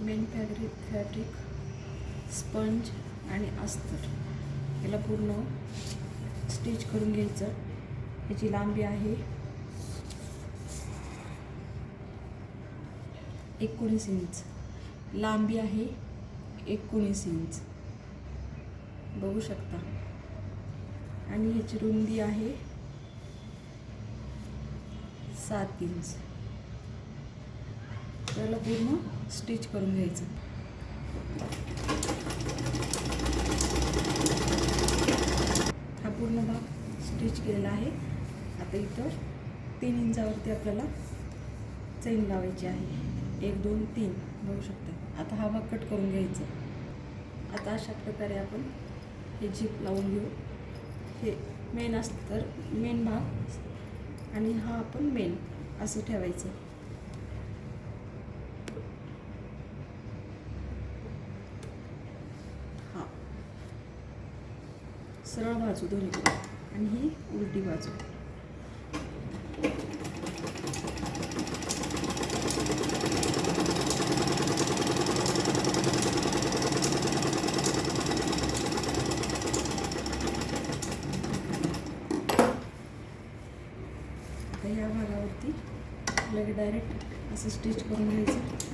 Main fabric fabric sponge आणि अस्तर. याला पूर्ण स्टिच करून घ्यायचं. याची लांबी आहे एकोणीस इंच. लांबी आहे एकोणीस इंच. बघू शकता. आणि ह्याची रुंदी आहे सात इंच. त्याला पूर्ण स्टिच करून घ्यायचं. हा पूर्ण भाग स्टिच केलेला आहे. आता इथं तीन इंचावरती आपल्याला चैन लावायची आहे. एक दोन तीन बघू शकता. आता हा भाग कट करून घ्यायचा. आता अशा प्रकारे आपण हे जीप लावून घेऊ. हे मेन असतं तर मेन भाग आणि हा आपण मेन असं ठेवायचं. सरळ बाजू दोन्ही आणि ही उलटी बाजू या ह्या भागावरती लगेच डायरेक्ट असं स्टिच करून घ्यायचं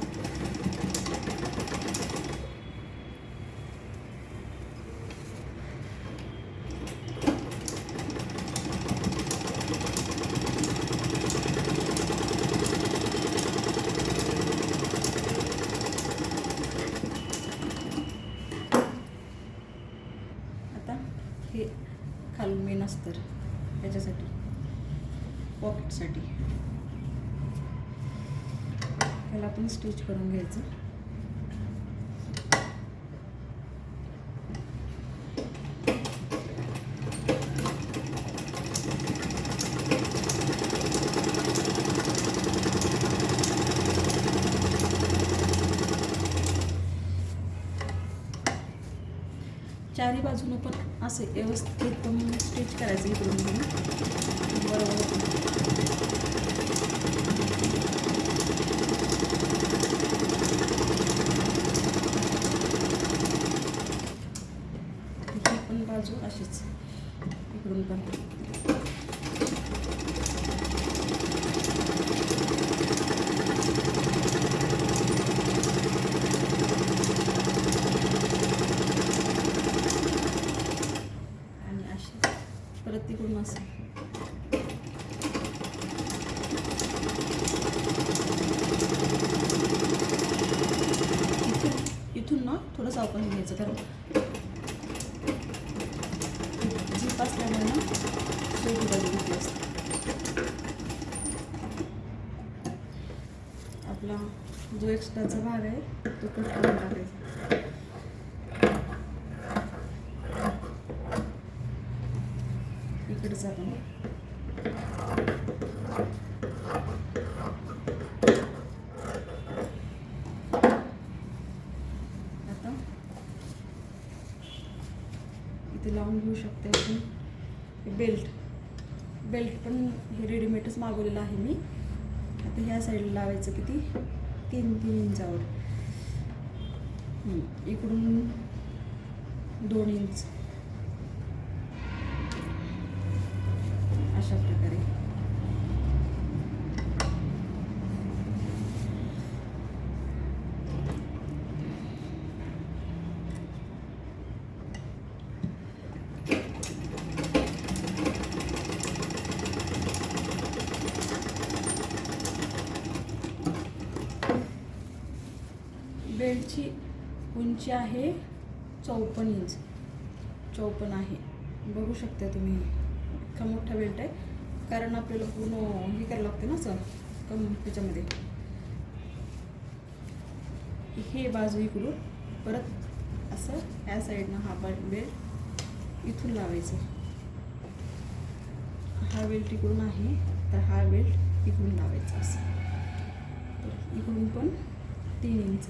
आता हे खालून मेन अस्तर ह्याच्यासाठी साठी त्याला आपण स्टिच करून घ्यायचं. चारी बाजूनं पण असे व्यवस्थित स्टिच करायचं इकडून तिकडून. बरोबर ही पण बाजू अशीच इकडून पण आणि अशी परत तिकडून असं इथून इथून ना थोडं सावकाश घ्यायचं कारण जीप असल्यामुळे ना शेवटी बाजू घेतली असते आपला जो एक्स्ट्राचा भाग आहे तो कट करून टाकायचा. इकडचा पण आता इथे लावून घेऊ शकते आपण. हे बेल्ट बेल्ट पण हे रेडीमेडच मागवलेलं आहे मी. आता ह्या साईडला लावायचं किती? तीन तीन इंचावर इकडून दोन इंच अशा प्रकारे. बेल्टची उंची आहे चौपन्न इंच. चौपन्न आहे. बघू शकता तुम्ही. इतका मोठा बेल्ट आहे. कारण आपल्याला पूर्ण हे करायला लागते ना सर कम त्याच्यामध्ये. हे बाजू इकडून परत असं या साईडनं हा बेल्ट इथून लावायचं. हा बेल्ट इकडून आहे तर हा बेल्ट इकडून लावायचा असं. तर इकडून पण तीन इंच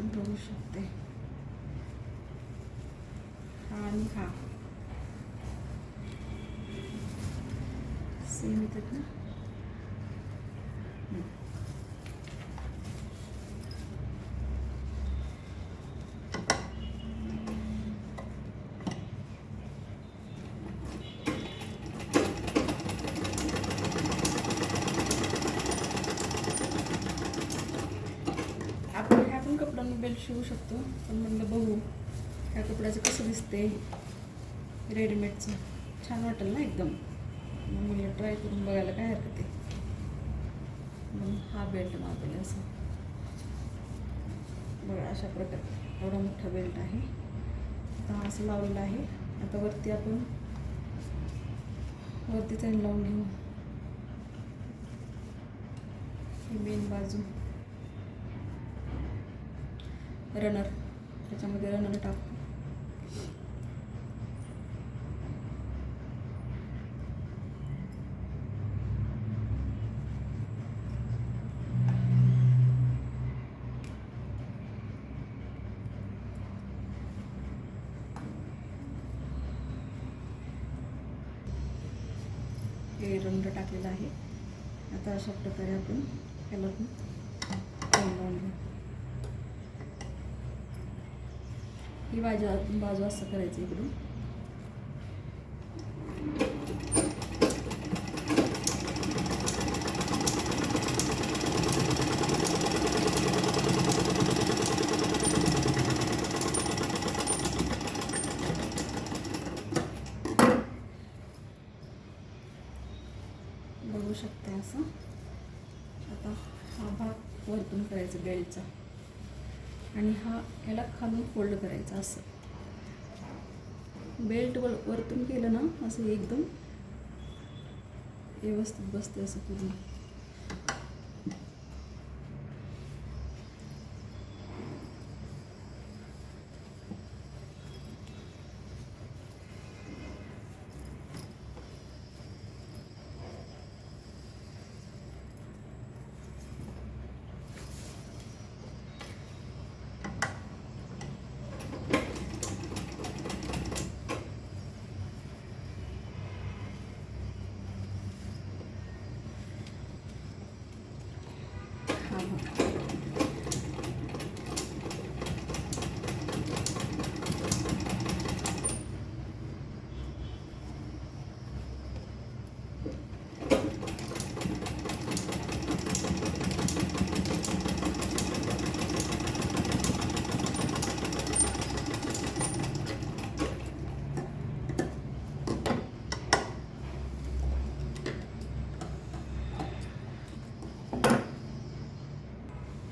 इंचावर बघू शकते हा आणि हा सेम येतात ना आपण ह्या पण कपड्यांनी बेल्ट शिवू शकतो. पण म्हणलं बघू ह्या कपड्याचं कसं दिसते रेडीमेडचं. छान वाटेल ना एकदम. मग म्हणलं ट्राय करून बघायला काय हरकत आहे. मग हा बेल्ट मागवला असं. बघा अशा प्रकारे. एवढा मोठा बेल्ट आहे. आता असं लावलेला आहे. आता वरती आपण वरती चैन लावून घेऊ. ही मेन बाजू. रनर त्याच्यामध्ये रनर टाकू हे रंग टाकलेला आहे. आता अशा प्रकारे आपण याला पण तोंड लावून घेऊ ही बाजू बाजू असं करायचं इकडून. बघू शकता असं. आता हा भाग वरतून करायचा बेल्टचा आणि हा याला खालून फोल्ड करायचा असं. बेल्ट वर वरतून केलं ना असं एकदम व्यवस्थित बसते असं पूर्ण हा भाग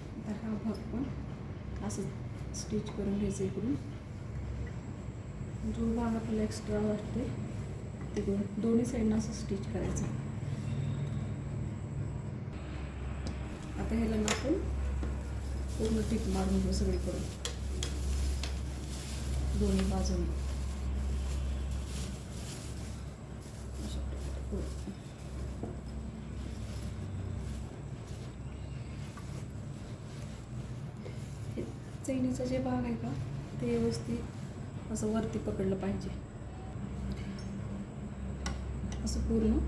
आता हा भाग पण असं स्टिच करून घ्यायचं इकडून. जो भाग आपल्याला एक्स्ट्रा वाटते तिकडून दोन्ही साईडनं असं स्टिच करायचं. आता ह्याला आपण पूर्ण टिप मारून घेऊ सगळीकडून. दोन्ही बाजूने अशा प्रकारे पूर्ण. हे चैनीचा जे भाग आहे का ते व्यवस्थित असं वरती पकडलं पाहिजे. असं पूर्ण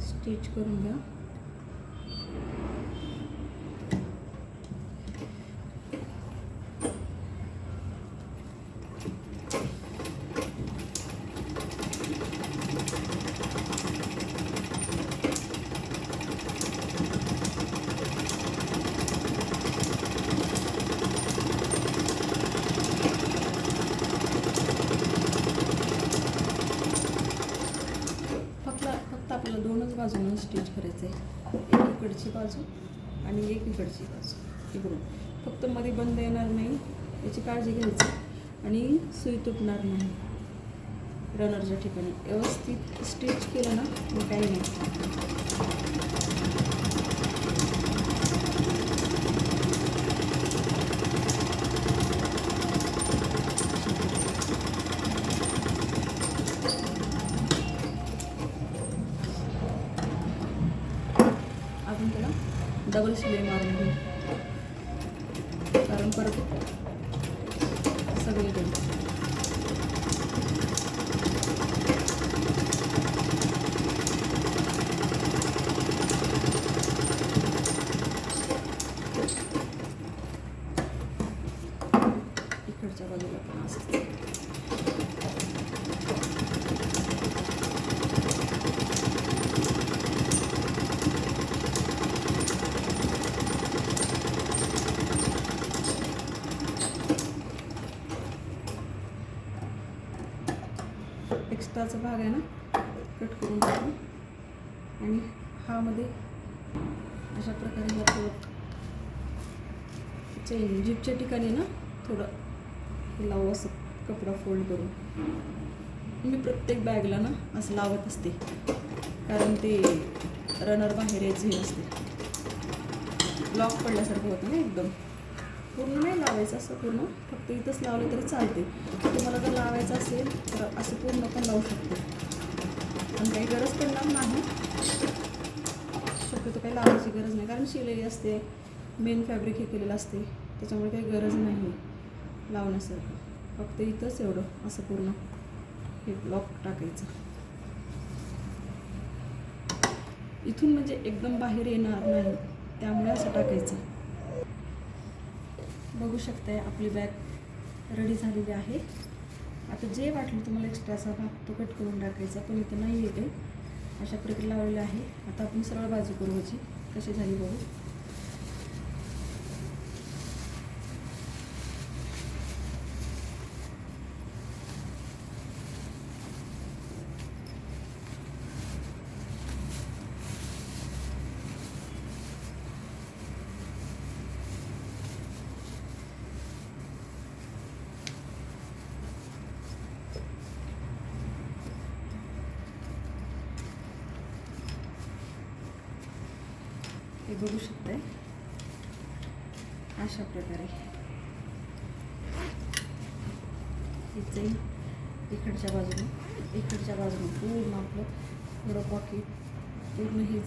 स्टिच करून घ्या फक्त फक्त आपल्याला दोनच बाजूनं स्टिच करायचं आहे. एक इकडची बाजू आणि एक इकडची बाजू. इकडून फक्त मध्ये बंद येणार नाही. याची काळजी घ्यायची. आणि सुई तुटणार नाही. रनरच्या ठिकाणी. व्यवस्थित स्टिच केलं ना मग काही नाही. Tabul Süleyman एक्स्ट्राचा भाग आहे ना कट करून टाकू. आणि हा मध्ये अशा प्रकारे ह्या थोडं चेन जीपच्या ठिकाणी ना थोडं लावू असं कपडा फोल्ड करून. मी प्रत्येक बॅगला ना असं लावत असते कारण ते रनर बाहेर यायचं हे असते. लॉक पडल्यासारखं होतं ना एकदम. पूर्ण नाही लावायचं असं पूर्ण फक्त इथंच लावलं तरी चालते तुम्हाला जर लावायचं असेल तर असं पूर्ण पण लावू शकते. पण काही गरज पडणार नाही. शक्यतो काही लावायची गरज नाही. कारण शिवलेली असते मेन फॅब्रिक हे केलेलं असते. त्याच्यामुळे काही गरज नाही लावण्यासारखं. फक्त इथंच एवढं असं पूर्ण. हे ब्लॉक टाकायचं. इथून म्हणजे एकदम बाहेर येणार नाही. त्यामुळे असं टाकायचं. बघू शकताय आपली बॅग रेडी झालेली आहे. आता जे वाटलं तुम्हाला एक्स्ट्राचा भाग तो कट करून टाकायचा पण इथं नाही येते अशा प्रकारे लावलेलं आहे. आता आपण सरळ बाजू करू ह्याची कशी झाली बघू. हे बघू शकते अशा प्रकारे. इथे इकडच्या बाजूने इकडच्या बाजूने पूर्ण आपलं थोडं पॉकेट पूर्ण हे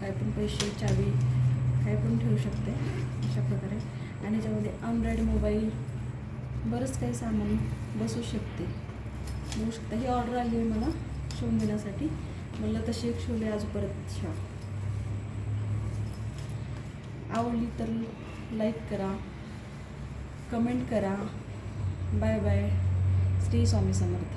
काय पण पैसे चावी काय पण ठेवू शकते. अशा प्रकारे. आणि याच्यामध्ये अँड्रॉइड मोबाईल बरंच काही सामान बसू शकते. बघू शकता ही ऑर्डर आली आहे मला शिवून देण्यासाठी. मला तशी एक शिवले आज परत शिवा आवडली तर लाईक करा कमेंट करा. Bye bye Shri Swami Samarth.